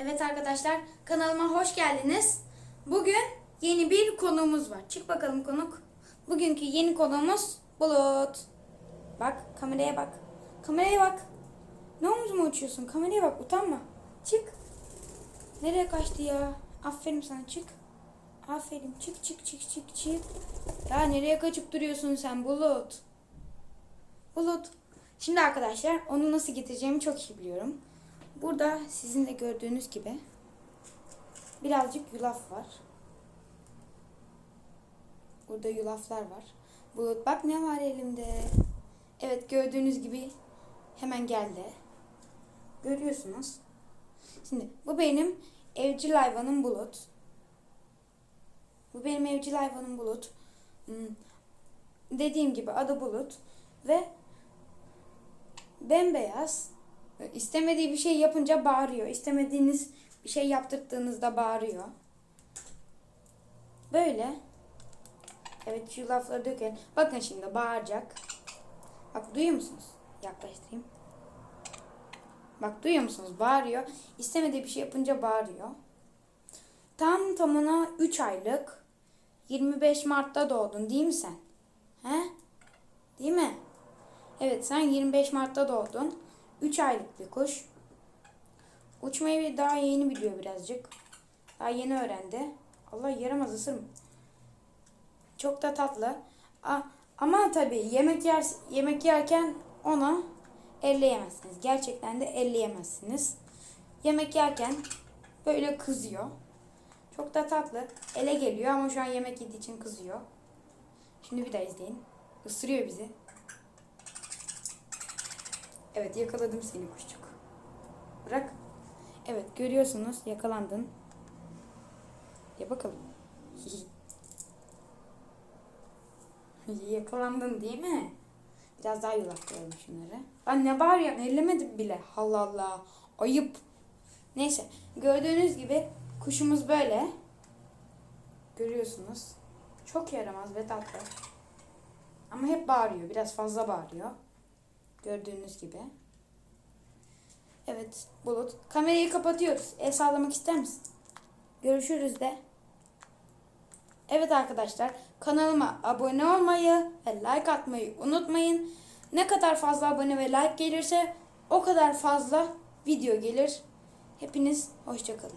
Evet arkadaşlar kanalıma hoş geldiniz. Bugün yeni bir konuğumuz var. Çık bakalım konuk. Bugünkü yeni konuğumuz Bulut. Bak kameraya bak. Kameraya bak. Ne omzuma uçuyorsun? Kameraya bak utanma. Çık. Nereye kaçtı ya? Aferin sana çık. Aferin çık çık çık çık çık. Ya nereye kaçıp duruyorsun sen Bulut? Bulut. Şimdi arkadaşlar onu nasıl getireceğimi çok iyi biliyorum. Burada sizin de gördüğünüz gibi birazcık yulaf var. Burada yulaflar var. Bulut bak ne var elimde. Evet gördüğünüz gibi hemen geldi. Görüyorsunuz. Şimdi bu benim evcil hayvanım Bulut. Bu benim evcil hayvanım Bulut. Hmm, Dediğim gibi adı Bulut ve bembeyaz. İstemediği bir şey yapınca bağırıyor. İstemediğiniz bir şey yaptırdığınızda bağırıyor. Böyle. Evet şu lafları dökün. Bakın şimdi bağıracak. Bak duyuyor musunuz? Yaklaştırayım. Bak duyuyor musunuz? Bağırıyor. İstemediği bir şey yapınca bağırıyor. Tam tamına 3 aylık. 25 Mart'ta doğdun değil mi sen? He? Değil mi? Evet sen 25 Mart'ta doğdun. 3 aylık bir kuş. Uçmayı daha yeni biliyor birazcık. Daha yeni öğrendi. Allah yaramaz ısır mı? Çok da tatlı. A- ama tabii yemek yer yemek yerken onu elleyemezsiniz. Gerçekten de elleyemezsiniz. Yemek yerken böyle kızıyor. Çok da tatlı. Ele geliyor ama şu an yemek yediği için kızıyor. Şimdi bir daha izleyin. Isırıyor bizi. Evet yakaladım seni kuşçuk. Bırak. Evet görüyorsunuz yakalandın. Ya bakalım. Yakalandın değil mi? Biraz daha yulaf koyalım şunları. Ben ne var ya ellemedim bile. Allah Allah. Ayıp. Neyse gördüğünüz gibi kuşumuz böyle. Görüyorsunuz. Çok yaramaz ve tatlı. Ama hep bağırıyor. Biraz fazla bağırıyor. Gördüğünüz gibi. Evet Bulut. Kamerayı kapatıyoruz. El sallamak ister misin? Görüşürüz de. Evet arkadaşlar kanalıma abone olmayı ve like atmayı unutmayın. Ne kadar fazla abone ve like gelirse o kadar fazla video gelir. Hepiniz hoşçakalın.